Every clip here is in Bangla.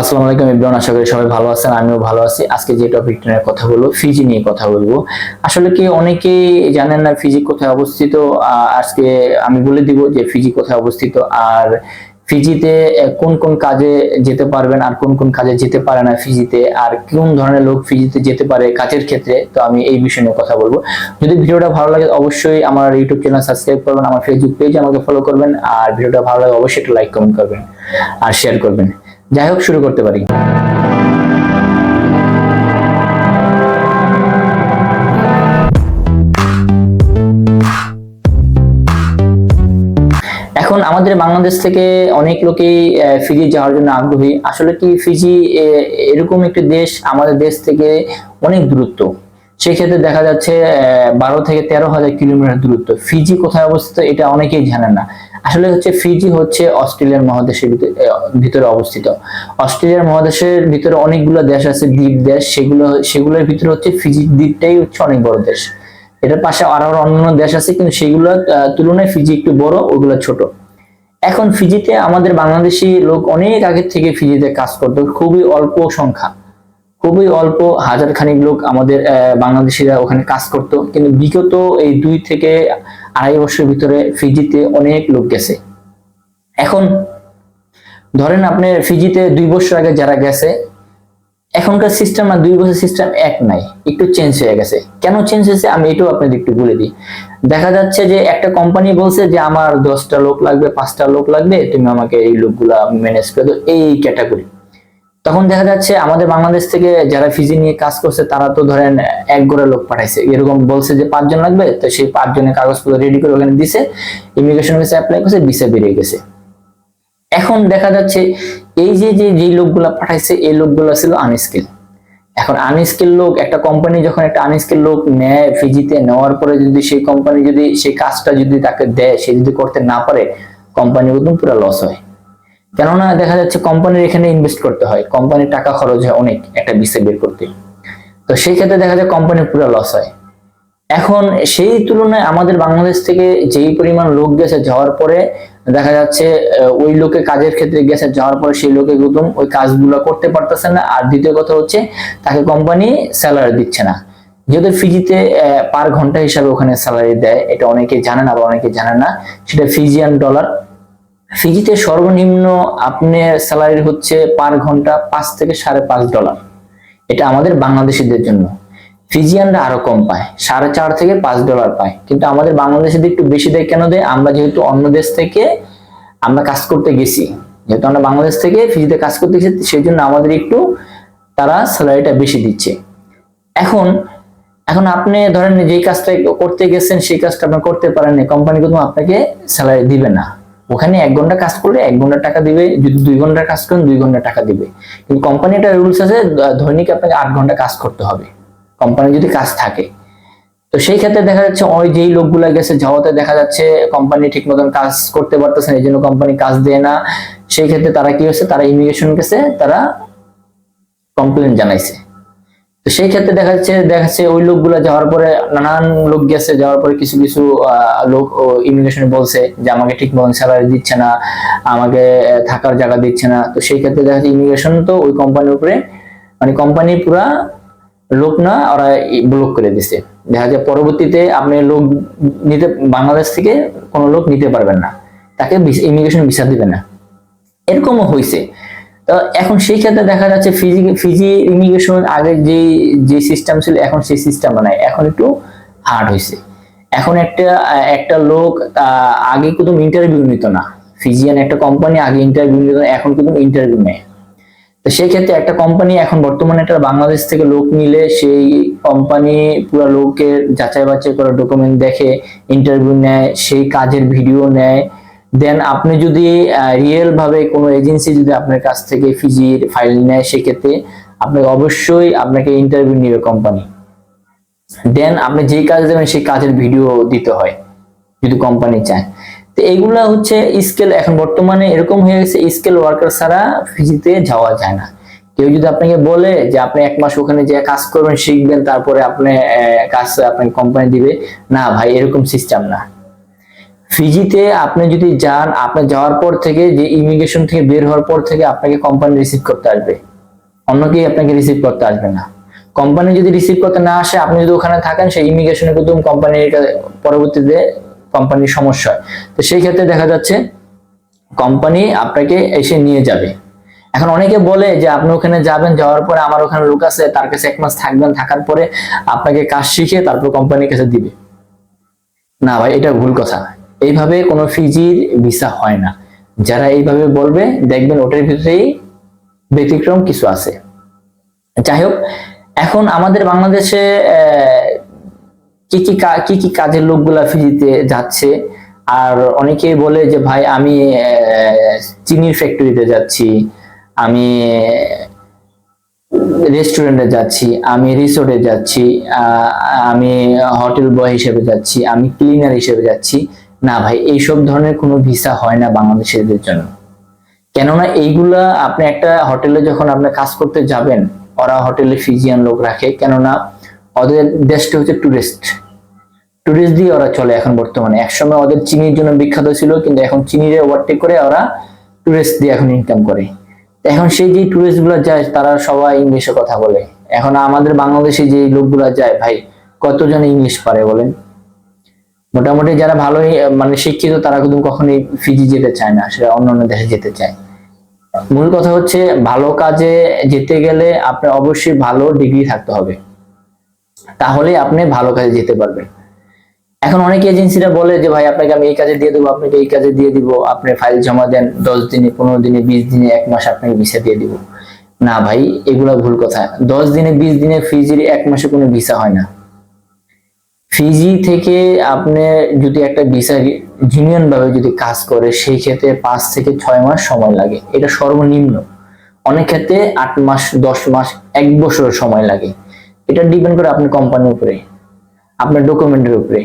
আসসালামু আলাইকুম ইব্রাহিম আশা করি সবাই ভালো আছেন, আমিও ভালো আছি। আজকে যে টপিকটা নিয়ে কথা বলব ফিজি নিয়ে কথা বলব আসলে কি অনেকেই জানেন না ফিজি কোথায় অবস্থিত? আজকে আমি বলে দিব যে ফিজি কোথায় অবস্থিত, আর ফিজিতে কোন কোন কাজে যেতে পারবেন আর কোন কোন কাজে যেতে পারে না ফিজিতে আর কোন ধরনের লোক ফিজিতে যেতে পারে কাজের ক্ষেত্রে, তো আমি এই বিষয় নিয়ে কথা বলব। যদি ভিডিওটা ভালো লাগে, অবশ্যই আমার ইউটিউব চ্যানেল সাবস্ক্রাইব করবেন, আমার ফেসবুক পেজ আমাকে ফলো করবেন, আর ভিডিওটা ভালো লাগে, অবশ্যই একটা লাইক কমেন্ট করবেন, আর শেয়ার করবেন। যাই হোক, শুরু করতে পারি। এখন আমাদের বাংলাদেশ থেকে অনেক লোকেই ফিজি যাওয়ার জন্য আগ্রহী। আসলে কি ফিজি এরকম একটি দেশ আমাদের দেশ থেকে অনেক দূরত্ব। সেই ক্ষেত্রে দেখা যাচ্ছে বারো থেকে তেরো হাজার কিলোমিটার দূরত্ব। ফিজি কোথায় অবস্থিত, এটা অনেকেই জানেন না। আসলে হচ্ছে ফিজি হচ্ছে অস্ট্রেলিয়ার মহাদেশের ভিতরে অবস্থিত। অস্ট্রেলিয়ার মহাদেশের ভিতরে অনেকগুলো দেশ আছে দ্বীপ দেশ সেগুলো সেগুলোর ভিতরে হচ্ছে ফিজি দ্বীপটাই হচ্ছে অনেক বড় দেশ। এটার পাশে আরও অন্যান্য দেশ আছে কিন্তু সেগুলোর আহ, তুলনায় ফিজি একটু বড় ওগুলো ছোট। এখন ফিজিতে আমাদের বাংলাদেশি লোক অনেক আগে থেকে ফিজিতে কাজ করতো খুবই অল্প সংখ্যা। খুবই অল্প হাজার খানিক লোক আমাদের বাংলাদেশিরা ওখানে কাজ করতো। কিন্তু বিগত এই দুই থেকে আড়াই বছরের ভিতরে ফিজিতে অনেক লোক গেছে। এখন ধরেন আপনার ফিজিতে দুই বছর আগে যারা গেছে, এখনকার সিস্টেম আর দুই বছর সিস্টেম এক নাই, একটু চেঞ্জ হয়ে গেছে। কেন চেঞ্জ হয়েছে? আমি এটাও আপনাদের একটু বলে দিই। দেখা যাচ্ছে যে একটা কোম্পানি বলছে যে, আমার দশটা লোক লাগবে, পাঁচটা লোক লাগবে, তুমি আমাকে এই লোকগুলা ম্যানেজ করে দাও। এই ক্যাটাগরি তখন দেখা যাচ্ছে আমাদের বাংলাদেশ থেকে যারা ফিজি নিয়ে কাজ করছে, তারা তো ধরেন এক গোড়া লোক পাঠাইছে। এরকম বলছে যে পাঁচজন লাগবে, তো সেই পাঁচজনের কাগজপত্র রেডি করে ওখানে দিছে ইমিগ্রেশন অফিসে অ্যাপ্লাই করছে ভিসা বেরিয়ে গেছে। এখন দেখা যাচ্ছে এই যে যে যেই লোকগুলা পাঠাইছে, এই লোকগুলো ছিল আনস্কিল এখন আনস্কিল লোক, একটা কোম্পানি যখন একটা আনস্কিল লোক নেয় ফিজিতে, নেওয়ার পরে যদি সেই কোম্পানি যদি, সেই কাজটা যদি তাকে দেয়, সে যদি করতে না পারে কোম্পানির একদম পুরো লস হয়। কেননা দেখা যাচ্ছে কোম্পানির এখানে ইনভেস্ট করতে হয়। কোম্পানির টাকা খরচ হয় অনেক, একটা বিষয় বের করতে। তো সেই ক্ষেত্রে দেখা যায় কোম্পানির পুরো লস হয়। এখন সেই তুলনায় আমাদের বাংলাদেশ থেকে যেই পরিমাণ লোক গেছে যাওয়ার পরে দেখা যাচ্ছে ওই লোকে কাজের ক্ষেত্রে গেছে যাওয়ার পরে সেই লোকে একদম ওই কাজগুলো করতে পারতেছে না। আর দ্বিতীয় কথা হচ্ছে, তাকে কোম্পানি স্যালারি দিচ্ছে না। যেহেতু ফিজিতে পার ঘণ্টা হিসাবে ওখানে স্যালারি দেয়, এটা অনেকে জানে না বা অনেকে জানে না, সেটা ফিজিয়ান ডলার ফিজিতে সর্বনিম্ন আপনার স্যালারি হচ্ছে পার ঘণ্টা পাঁচ থেকে সাড়ে পাঁচ ডলার এটা আমাদের বাংলাদেশিদের জন্য। ফিজিয়ানরা আরও কম পায়, সাড়ে চার থেকে পাঁচ ডলার পায়। কিন্তু আমাদের বাংলাদেশিদের একটু বেশি দেয় কেন দেয়? আমরা যেহেতু অন্য দেশ থেকে আমরা কাজ করতে গেছি, যেহেতু আমরা বাংলাদেশ থেকে ফিজিতে কাজ করতে গেছি সেই জন্য আমাদের একটু তারা স্যালারিটা বেশি দিচ্ছে। এখন এখন আপনি ধরেন যেই কাজটা করতে গেছেন, সেই কাজটা আপনি করতে পারেননি কোম্পানি কিন্তু আপনাকে স্যালারি দিবে না। ওখানে এক ঘণ্টা কাজ করলে এক ঘণ্টা টাকা দিবে, যদি দুই ঘণ্টা কাজ করেন, দুই ঘণ্টা টাকা দিবে। কিন্তু কোম্পানি কোম্পানিটা রুলস আছে দৈনিক আপনাকে আট ঘণ্টা কাজ করতে হবে। কোম্পানি যদি কাজ থাকে। তো সেই ক্ষেত্রে দেখা যাচ্ছে, ওই যেই লোকগুলা গেছে, যাওয়াতে দেখা যাচ্ছে কোম্পানি ঠিক মতন কাজ করতে পারতেছে না, এই জন্য কোম্পানি কাজ দেয় না। সেই ক্ষেত্রে তারা কি হয়েছে, তারা ইমিগ্রেশন গেছে, তারা কমপ্লেন জানাইছে। তো সেই ক্ষেত্রে দেখা যাচ্ছে দেখা যাচ্ছে ওই লোকগুলা যাওয়ার পরে নানান লোক গেছে, যাওয়ার পরে কিছু কিছু লোক ইমিগ্রেশন বলছে যে আমাকে ঠিক মতন স্যালারি দিচ্ছে না, আমাকে থাকার জায়গা দিচ্ছে না। তো সেই ক্ষেত্রে দেখা যাচ্ছে ইমিগ্রেশন তো ওই কোম্পানির উপরে মানে কোম্পানি পুরা লোক না, ওরা ব্লক করে দিছে। দেখা যায় পরবর্তীতে আপনি লোক নিতে, বাংলাদেশ থেকে কোনো লোক নিতে পারবেন না। তাকে ইমিগ্রেশন ভিসা দিবে না। এরকমও হয়েছে এখন সেই ক্ষেত্রে দেখা যাচ্ছে ফিজি ফিজি ইমিগ্রেশন আগে যে যে সিস্টেম ছিল, এখন সেই সিস্টেম নাই। এখন একটু হার্ড হয়েছে এখন একটা একটা লোক আগে কিন্তু ইন্টারভিউ নিত না। ফিজিয়ান একটা কোম্পানি আগে ইন্টারভিউ নিত এখন কিন্তু ইন্টারভিউ নেয় তো সেই ক্ষেত্রে একটা কোম্পানি এখন বর্তমানে একটা বাংলাদেশ থেকে লোক নিলে, সেই কোম্পানি পুরো লোকের যাচাই বাছাই করা ডকুমেন্ট দেখে ইন্টারভিউ নেয়, সেই কাজের ভিডিও নেয় দেন আপনি যদি রিয়েল ভাবে কোনো এজেন্সি যদি আপনার কাছ থেকে ফিজির ফাইল নেয়, সেক্ষেত্রে আপনাকে অবশ্যই আপনাকে ইন্টারভিউ নিবে কোম্পানি দেন আপনি যেই কাজ দেবেন, সেই কাজের ভিডিও দিতে হয়, যদি কোম্পানি চায়। তো এগুলা হচ্ছে স্কেল। এখন বর্তমানে এরকম হয়ে গেছে, স্কেল ওয়ার্কার ছাড়া ফিজিতে যাওয়া যায় না। কেউ যদি আপনাকে বলে যে আপনি এক মাস ওখানে যে কাজ করবেন, শিখবেন, তারপরে আপনি কাজ আপনাকে কোম্পানি দিবে, না ভাই, এরকম সিস্টেম না। ফিজিতে আপনি যদি যান, আপনি যাওয়ার পর থেকে যে ইমিগ্রেশন থেকে বের হওয়ার পর থেকে আপনাকে কোম্পানি রিসিভ করতে আসবে। অন্য কেউ আপনাকে রিসিভ করতে আসবে না। কোম্পানি যদি রিসিভ করতে না আসে, আপনি যদি ওখানে থাকেন, সেই ইমিগ্রেশনে কিন্তু কোম্পানির পরবর্তীতে কোম্পানির সমস্যা হয়। তো সেই ক্ষেত্রে দেখা যাচ্ছে কোম্পানি আপনাকে এসে নিয়ে যাবে। এখন অনেকে বলে যে, আপনি ওখানে যাবেন, যাওয়ার পরে আমার ওখানে লোক আছে, তার কাছে এক মাস থাকবেন, থাকার পরে আপনাকে কাজ শিখে তারপর কোম্পানির কাছে দিবে। না ভাই, এটা ভুল কথা। এইভাবে কোনো ফিজির ভিসা হয় না। যারা এইভাবে বলবে, দেখবেন ওটার ভিতরেই ব্যতিক্রম কিছু আছে। যাই হোক, এখন আমাদের বাংলাদেশে কি কি কি কি কাজের লোকগুলা ফিজিতে যাচ্ছে? আর অনেকেই বলে যে, ভাই, আমি চিনির ফ্যাক্টরিতে যাচ্ছি, আমি রেস্টুরেন্টে যাচ্ছি, আমি রিসোর্টে যাচ্ছি আমি হোটেল বয় হিসেবে যাচ্ছি, আমি ক্লিনার হিসেবে যাচ্ছি। না ভাই, এইসব ধরনের কোনো ভিসা হয় না বাংলাদেশিদের জন্য। কেননা এইগুলা আপনি একটা হোটেলে যখন আপনি কাজ করতে যাবেন, ওরা হোটেলে ফিজিয়ান লোক রাখে, কেননা ওদের দেশটা হচ্ছে টুরিস্ট টুরিস্ট দিয়ে ওরা চলে এখন বর্তমানে। একসময় ওদের চিনির জন্য বিখ্যাত ছিল, কিন্তু এখন চিনিরে ওভারটেক করে ওরা টুরিস্ট দিয়ে এখন ইনকাম করে। এখন সেই যে টুরিস্টগুলো যায়, তারা সবাই ইংলিশে কথা বলে। এখন আমাদের বাংলাদেশে যে লোকগুলা যায়, ভাই, কতজন ইংলিশ পারে বলেন? মোটামুটি যারা আহ, মানে শিক্ষিত তারা কিন্তু কখনোই ফিজি যেতে চায় না সেটা অন্য অন্য দেশে যেতে চায়। মূল কথা হচ্ছে ভালো কাজে যেতে গেলে আপনার অবশ্যই ভালো ডিগ্রি থাকতে হবে। তাহলে আপনি ভালো কাজে যেতে পারবেন। এখন অনেক এজেন্সিরা বলে যে ভাই আপনাকে আমি এই কাজে দিয়ে দেবো আপনাকে এই কাজে দিয়ে দিব আপনি ফাইল জমা দেন দশ দিনে পনেরো দিনে বিশ দিনে এক মাস আপনাকে ভিসা দিয়ে দিব। না ভাই এগুলা ভুল কথা। দশ দিনে বিশ দিনে ফিজির এক মাসে কোনো ভিসা হয় না। ফিজি থেকে আপনি যদি একটা ভিসা ভাবে যদি কাজ করে, সেই ক্ষেত্রে পাঁচ থেকে ছয় মাস সময় লাগে। এটা সর্বনিম্ন। অনেক ক্ষেত্রে আট মাস, দশ মাস, এক বছর সময় লাগে। এটা ডিপেন্ড করে আপনার কোম্পানির উপরে, আপনার ডকুমেন্টের উপরে।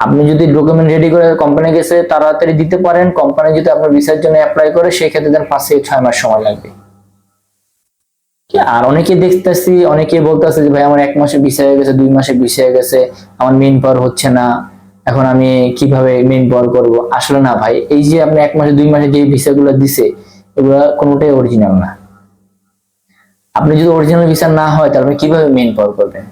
আপনি যদি ডকুমেন্ট রেডি করে কোম্পানি গেছে, তাড়াতাড়ি দিতে পারেন। কোম্পানি যদি আপনার ভিসার জন্য অ্যাপ্লাই করে, সেই ক্ষেত্রে দেন পাঁচ থেকে ছয় মাস সময় লাগবে। আর অনেকে দেখতেছি, অনেকে বলতেছে যে, ভাই, আমার এক মাসে ভিসা হয়ে গেছে, দুই মাসে ভিসা হয়ে গেছে, আমার মেইন পাওয়ার হচ্ছে না, এখন আমি কীভাবে মেইন পাওয়ার করব? আসলে না ভাই, এই যে আপনি এক মাসে, দুই মাসে যে ভিসাগুলো দিছে, এগুলো কোনোটাই অরিজিনাল না। আপনি যদি অরিজিনাল ভিসা না হয়, তাহলে আপনি কীভাবে মেন পাওয়ার করবেন?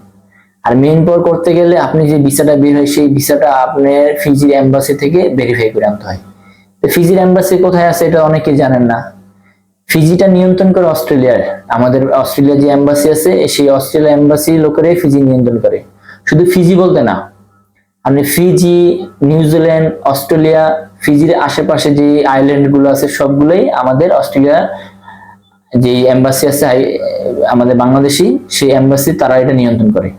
আর মেন পাওয়ার করতে গেলে আপনি যে ভিসাটা বের হয়, সেই ভিসাটা আপনার ফিজির এম্বাসি থেকে ভেরিফাই করে আনতে হয়। তো ফিজির এম্বাসি কোথায় আছে, এটা অনেকে জানেন না। ফিজিটা নিয়ন্ত্রণ করে অস্ট্রেলিয়ার। আমাদের অস্ট্রেলিয়া যে এম্বাসি আছে সেই অস্ট্রেলিয়া এম্বাসি লোকেরাই ফিজি নিয়ন্ত্রণ করে। শুধু ফিজি বলতে না, আপনি ফিজি নিউজিল্যান্ড অস্ট্রেলিয়া, ফিজির আশেপাশে যে আইল্যান্ডগুলো আছে, সবগুলোই আমাদের অস্ট্রেলিয়া যে এম্বাসি আছে আমাদের বাংলাদেশি সেই এম্বাসি তারা এটা নিয়ন্ত্রণ করে।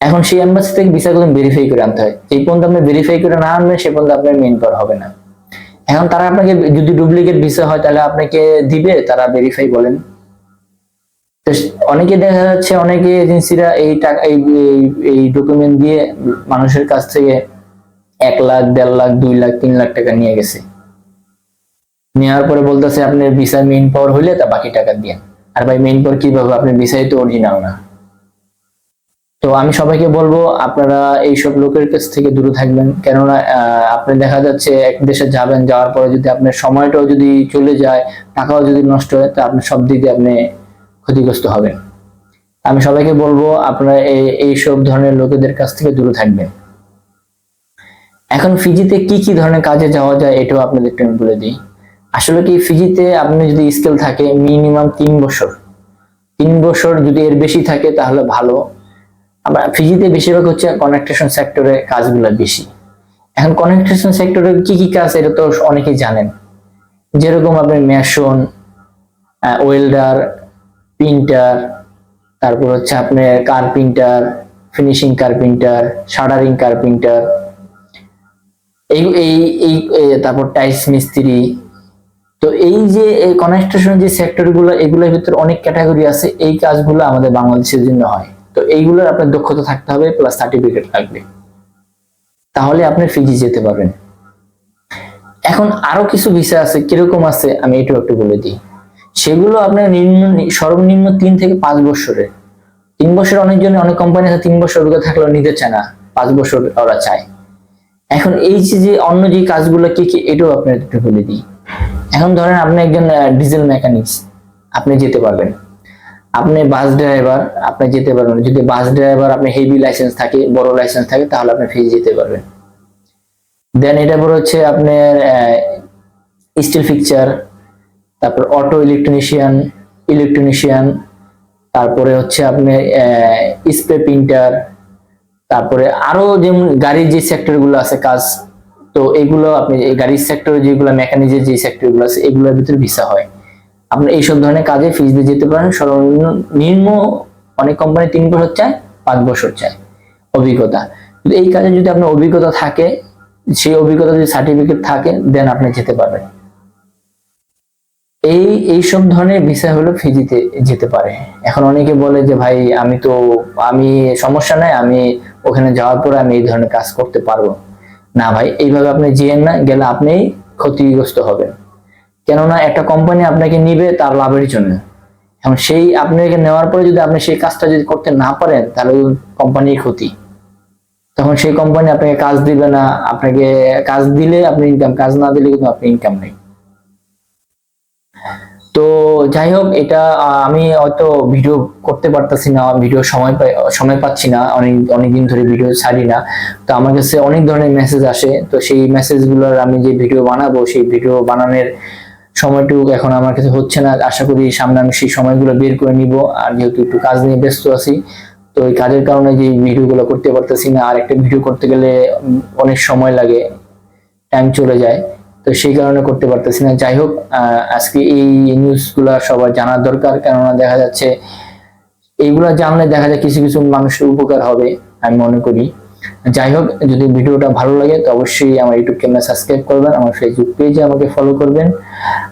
এখন সেই এম্বাসি থেকে ভিসা ভেরিফাই করে আনতে হয়। এই পর্যন্ত আপনি ভেরিফাই করে না আনবেন সে পর্যন্ত আপনার মেইন পাওয়ার হবে না। এখন তারা আপনাকে যদি ডুপ্লিকেট ভিসা হয় তাহলে আপনাকে দিবে, তারা ভেরিফাই বলেন। তো অনেকে দেখা যাচ্ছে অনেকে এজেন্সিরা এই টাকা, এই, এই- ডকুমেন্ট দিয়ে মানুষের কাছ থেকে এক লাখ, দেড় লাখ, দুই লাখ, তিন লাখ টাকা নিয়ে গেছে। নেওয়ার পরে বলতেছে, আপনার ভিসা মেইন পাওয়ার হইলে তা বাকি টাকা দিয়ে। আর ভাই মেইন পাওয়ার কীভাবে? আপনার ভিসাই তো অরিজিনাল না। তো আমি সবাইকে বলব, আপনারা এইসব লোকের কাছ থেকে দূরে থাকবেন। কেননা আপনি দেখা যাচ্ছে এক দেশে যাবেন, যাওয়ার পরে যদি আপনার সময়টাও যদি চলে যায়, টাকাও যদি নষ্ট হয়, তা আপনি সব দিকে আপনি ক্ষতিগ্রস্ত হবেন। আমি সবাইকে বলব, আপনারা এই, এইসব ধরনের লোকেদের কাছ থেকে দূরে থাকবেন। এখন ফিজিতে কি কি ধরনের কাজে যাওয়া যায়, এটাও আপনাদের আমি বলে দিই। আসলে কি, ফিজিতে আপনি যদি স্কিল থাকে, মিনিমাম তিন বছর। তিন বছর যদি এর বেশি থাকে, তাহলে ভালো। আমরা ফিজিতে বেশিরভাগ হচ্ছে কনেকট্রেশন সেক্টরে কাজগুলো বেশি। এখন কনেকট্রেশন সেক্টরে কি কি কাজ এটা তো অনেকেই জানেন। যেরকম আপনার মেশন ওয়েল্ডার প্রিন্টার তারপর হচ্ছে আপনার carpenter finishing carpenter shuttering carpenter এই এই এই তারপর টাইলস মিস্ত্রি। তো এই যে কনস্ট্রাকশন যে সেক্টরগুলো, এগুলোর ভিতরে অনেক ক্যাটাগরি আছে, এই কাজগুলো আমাদের বাংলাদেশের জন্য হয়। তো এইগুলোর আপনার দক্ষতা থাকতে হবে প্লাস সার্টিফিকেট লাগবে। তাহলে আপনি ফিজি যেতে পারবেন। এখন আরও কিছু বিষয় আছে, কীরকম আছে আমি এটাও একটু বলে দিই। সেগুলো আপনার নিম্ন, সর্বনিম্ন তিন থেকে পাঁচ বছরের তিন বছর অনেকজন অনেক কোম্পানি আছে, তিন বছর অভিজ্ঞতা থাকলেও নিতে চায় না, পাঁচ বছর ওরা চায়। এখন এই যে যে অন্য যে কাজগুলো কি কি, এটাও আপনার একটু বলে দিই। এখন ধরেন আপনি একজন ডিজেল মেকানিক্স আপনি যেতে পারবেন। আপনি বাস ড্রাইভার আপনি যেতে পারবেন। যদি বাস ড্রাইভার আপনি হেভি লাইসেন্স থাকে, বড় লাইসেন্স থাকে, তাহলে আপনি ফিজ যেতে পারবেন। দেন এটা পর হচ্ছে আপনার স্টিল ফিকচার তারপর অটো ইলেকট্রনিশিয়ান ইলেকট্রনিশিয়ান তারপরে হচ্ছে আপনার স্প্রে প্রিন্টার তারপরে আরও যেমন গাড়ির যে সেক্টরগুলো আছে কাজ, তো এগুলো আপনি গাড়ির সেক্টরে যেগুলো মেকানিজের যে সেক্টরগুলো আছে, এগুলোর ভিতরে ভিসা হয়। আপনি এইসব ধরনের কাজে ফিস দিয়ে যেতে পারেন। সর্বনিম্ন নিম্ন অনেক কোম্পানি তিন বছর চায়, পাঁচ বছর চায় অভিজ্ঞতা। এই কাজে যদি আপনার অভিজ্ঞতা থাকে, সেই অভিজ্ঞতা যদি সার্টিফিকেট থাকে দেন আপনি যেতে পারবেন। এই এই সব ধরনের বিষয় হলো ফিজিতে যেতে পারে। এখন অনেকে বলে যে, ভাই, আমি তো, আমি সমস্যা নাই, আমি ওখানে যাওয়ার পরে আমি এই ধরনের কাজ করতে পারব। না ভাই, এইভাবে আপনি যেয়েন না, গেলে আপনি ক্ষতিগ্রস্ত হবেন। কেননা একটা কোম্পানি আপনাকে নিবে তার লাভের জন্য। এখন সেই আপনাকে নেওয়ার পরে যদি আপনি সেই কাজটা যদি করতে না পারেন, তাহলে কোম্পানির ক্ষতি। তখন সেই কোম্পানি আপনাকে কাজ দিবে না। আপনাকে কাজ দিলে আপনি ইনকাম কাজ না দিলে কিন্তু আপনি ইনকাম নেই। তো যাই হোক, এটা আমি হয়তো ভিডিও করতে পারতাছি না ভিডিও সময় পাই, সময় পাচ্ছি না, অনেক, অনেকদিন ধরে ভিডিও ছাড়ি না। তো আমার কাছে অনেক ধরনের মেসেজ আসে। তো সেই মেসেজগুলোর আমি যে ভিডিও বানাবো, সেই ভিডিও বানানোর সময়টুকু এখন আমার কাছে হচ্ছে না। আশা করি সামনে আমি সেই সময়গুলো বের করে নিব। আর যেহেতু একটু কাজ নিয়ে ব্যস্ত আছি, তো এই কাজের কারণে যে ভিডিওগুলো করতে পারতেছি না, আর একটা ভিডিও করতে গেলে অনেক সময় লাগে টাইম চলে যায়। তো সেই কারণে করতে পারতেছি না। যাই হোক আজকে এই নিউজগুলো সবার জানার দরকার। কেননা দেখা যাচ্ছে, এইগুলা জানলে দেখা যায় কিছু কিছু মানুষের উপকার হবে, আমি মনে করি। যাই হোক যদি ভিডিওটা ভালো লাগে, তো অবশ্যই আমার ইউটিউব চ্যানেল সাবস্ক্রাইব করবেন, আমার ফেসবুক পেজে আমাকে ফলো করবেন।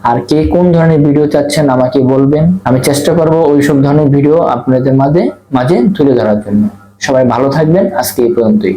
আর কে কোন ধরনের ভিডিও চাচ্ছেন আমাকে বলবেন, আমি চেষ্টা করব ওইসব ধরনের ভিডিও আপনাদের মাঝে মাঝে তুলে ধরার জন্য। সবাই ভালো থাকবেন, আজকে এই পর্যন্তই।